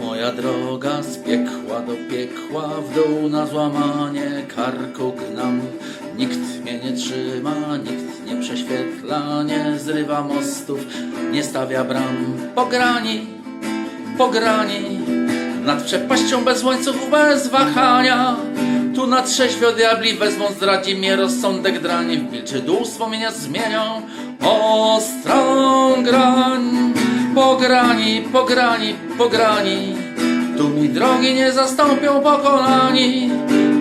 moja droga z piekła do piekła, w dół na złamanie karku gnam. Nikt mnie nie trzyma, nikt nie prześwietla, nie zrywa mostów, nie stawia bram. Pograni, pograni, nad przepaścią bez łańcuchów, bez wahania. Tu na trzeźwio diabli wezmą, zdradzi mnie rozsądek drani, w milczy dół wspomnienia zmienią ostrą grań. Pograni, pograni, pograni, tu mi drogi nie zastąpią pokonani.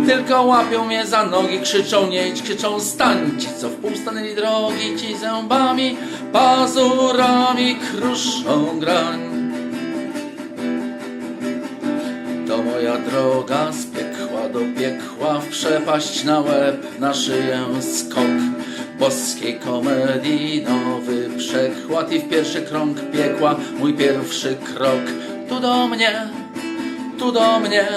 Tylko łapią mnie za nogi, krzyczą nie idź, krzyczą stań. Ci co w pół stanęli drogi, ci zębami, pazurami kruszą grań. To moja droga z piekła do piekła, w przepaść na łeb, na szyję skok boskiej komedii, nowy przekład i w pierwszy krąg piekła mój pierwszy krok. Tu do mnie, tu do mnie,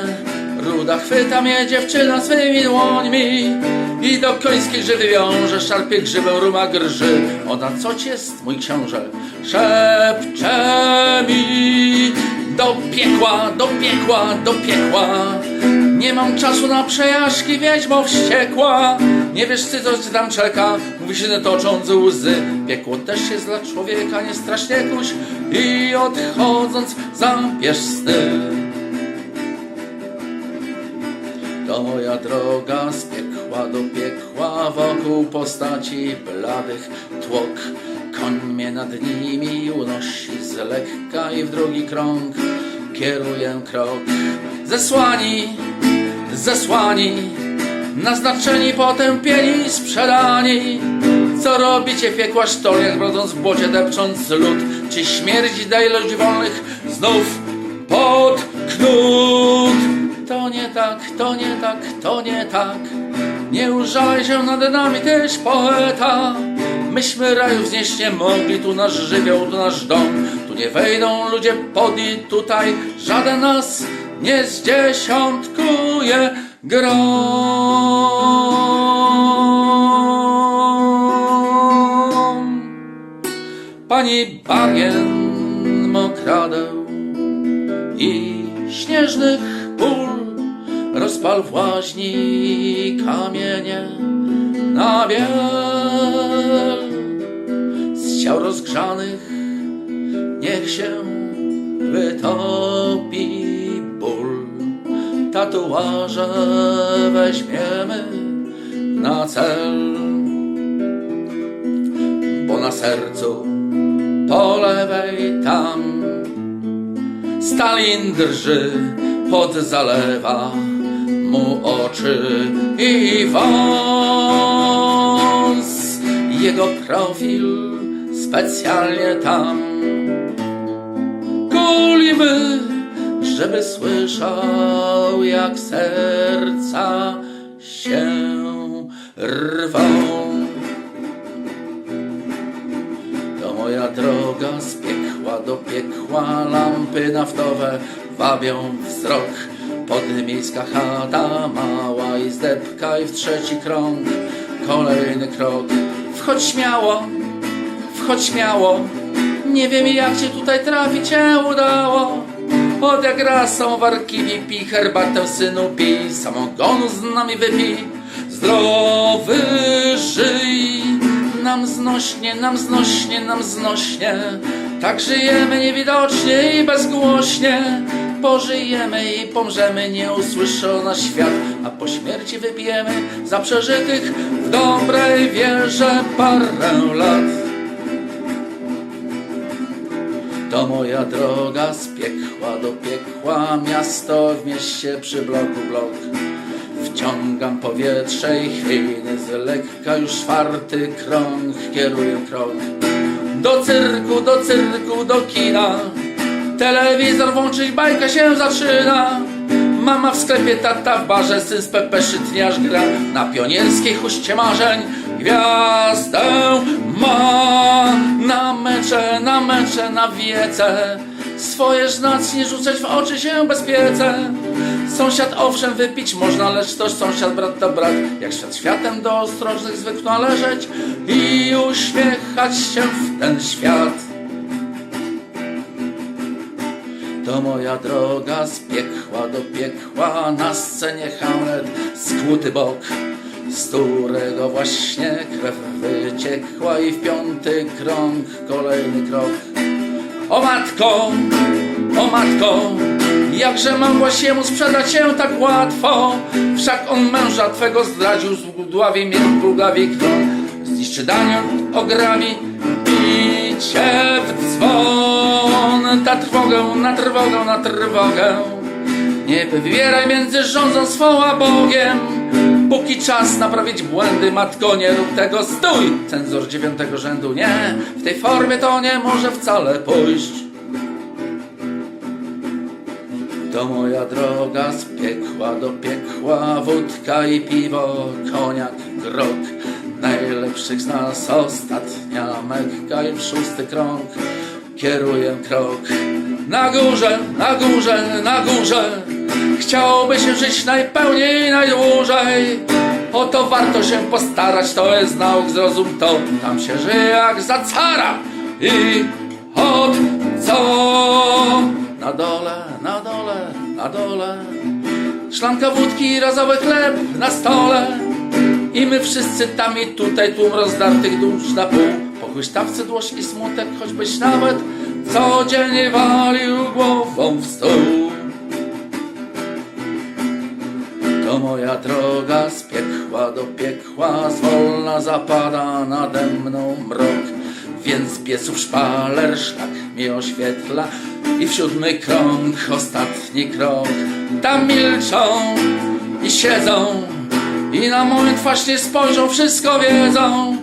ruda chwyta mnie dziewczyna swymi dłońmi i do końskiej grzywy wiąże, szarpie grzybę ruma grży. Ona coć jest, mój książę, szepcze mi do piekła, do piekła, do piekła. Nie mam czasu na przejażdżki, wiedźmo wściekła. Nie wiesz ty, co tam czeka, mówi się tocząc łzy. Piekło też jest dla człowieka, nie strasznie kuś i odchodząc zabierz sny. To moja droga z piekła do piekła, wokół postaci bladych tłok. Koń mnie nad nimi unosi z lekka i w drugi krąg kieruję krok. Zesłani, zesłani, naznaczeni, potępieni, sprzedani. Co robicie piekła sztoliach, brodząc w błocie, depcząc lód? Czy śmierć daje ludzi wolnych znów pod knut? To nie tak, to nie tak, to nie tak. Nie użalaj się nad nami też poeta. Myśmy raju wznieść nie mogli, tu nasz żywioł, tu nasz dom. Tu nie wejdą ludzie pod i tutaj żaden nas nie zdziesiątkuje grom. Pani bagien mokradeł i śnieżnych pól rozpal w łaźni kamienie na biel z ciał rozgrzanych niech się wytopi ból. Tatuaże weźmiemy na cel bo na sercu po lewej tam Stalin drży, pod zalewa mu oczy i wąs. Jego profil specjalnie tam kulimy, żeby słyszał jak serca się rwą. Piekła lampy naftowe wabią wzrok. Podmiejska chata, mała i zdepka i w trzeci krąg, kolejny krok. Wchodź śmiało, wchodź śmiało, nie wiem jak cię tutaj trafić się udało. Od jak raz są warki pij herbatę synu pij, samogonu z nami wypij, zdrowy żyj. Nam znośnie, nam znośnie, nam znośnie, tak żyjemy niewidocznie i bezgłośnie. Pożyjemy i pomrzemy, nie usłyszą nas świat, a po śmierci wypijemy za przeżytych w dobrej wierze parę lat. To moja droga z piekła do piekła, miasto w mieście przy bloku blok. Wciągam powietrze i chwiny z lekka, już czwarty krąg kieruję krok. Do cyrku, do cyrku, do kina, telewizor włączyć, bajka się zaczyna. Mama w sklepie, tata w barze, syn z Pepe szytniarz gra na pionierskiej huście marzeń. Gwiazdę ma na mecze, na mecze, na wiece. Swoje znacnie rzucać w oczy się bezpiece. Sąsiad owszem wypić można, lecz toż sąsiad brat to brat. Jak świat światem do ostrożnych zwykł należeć i uśmiechać się w ten świat. To moja droga z piekła do piekła, na scenie Hamlet skłuty bok, z którego właśnie krew wyciekła i w piąty krąg kolejny krok. O matko, o matko, jakże mogłaś jemu sprzedać się tak łatwo? Wszak on męża twego zdradził, zdławi mnie plugawi krąg, zniszczy daniel, ograwi i cię w dzwon. Ta trwogę, na trwogę, na trwogę, nie wywieraj między rządzą swą a Bogiem. Póki czas naprawić błędy, matko, nie rób tego, stój! Cenzor dziewiątego rzędu, nie, w tej formie to nie może wcale pójść. To moja droga z piekła do piekła, wódka i piwo, koniak, grog. Najlepszych z nas ostatnia mekka i szósty krąg kieruję krok. Na górze, na górze, na górze, chciałoby się żyć najpełniej, najdłużej. O to warto się postarać, to jest nauk, zrozum to. Tam się żyje jak za cara i od co? Na dole, na dole, na dole. Szklanka wódki, razowy chleb na stole. I my wszyscy tam i tutaj tłum rozdartych dusz na pół. Po huśtawce dłość i smutek, choćbyś nawet codziennie walił do piekła, zwolna zapada nade mną mrok. Więc piesów szpaler szlak mi oświetla i w siódmy krąg, ostatni krok. Tam milczą i siedzą i na mój twarz nie spojrzą, wszystko wiedzą.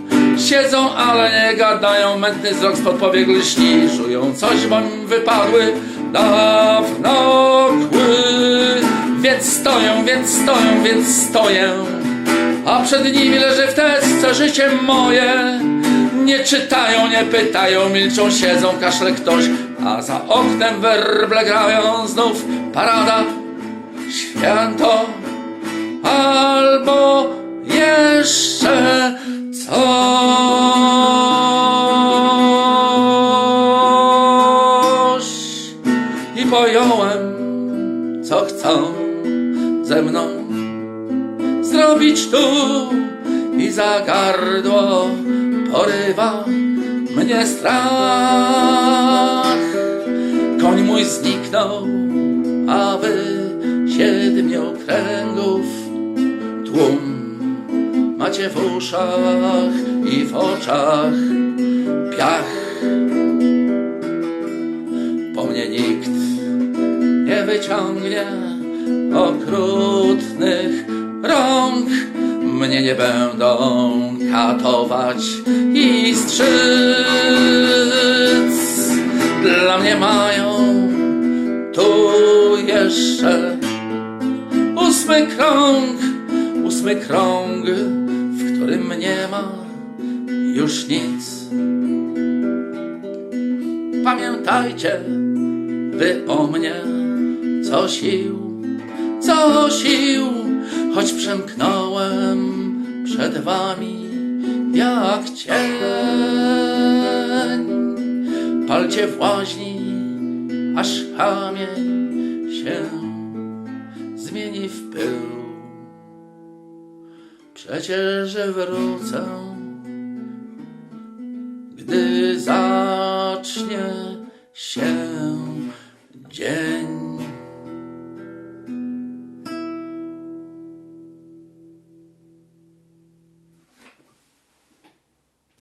Siedzą, ale nie gadają, mętny wzrok spod powiek lśni. Żują coś, bo im wypadły dawno kły. Więc stoją, więc stoją, więc stoję. A przed nimi leży w teczce życie moje. Nie czytają, nie pytają, milczą, siedzą, kaszle ktoś. A za oknem werble grają znów parada. Święto albo jeszcze coś. I za gardło porywa mnie strach. Koń mój zniknął, a wy siedmiokręgów tłum macie w uszach i w oczach piach. Po mnie nikt nie wyciągnie okrutnych rąk. Mnie nie będą katować i strzyc. Dla mnie mają tu jeszcze ósmy krąg, ósmy krąg, w którym nie ma już nic. Pamiętajcie, wy o mnie, co sił, co sił, choć przemknąłem przed wami jak cień. Palcie w łaźni, aż kamień się zmieni w pył. Przecież wrócę, gdy zacznie się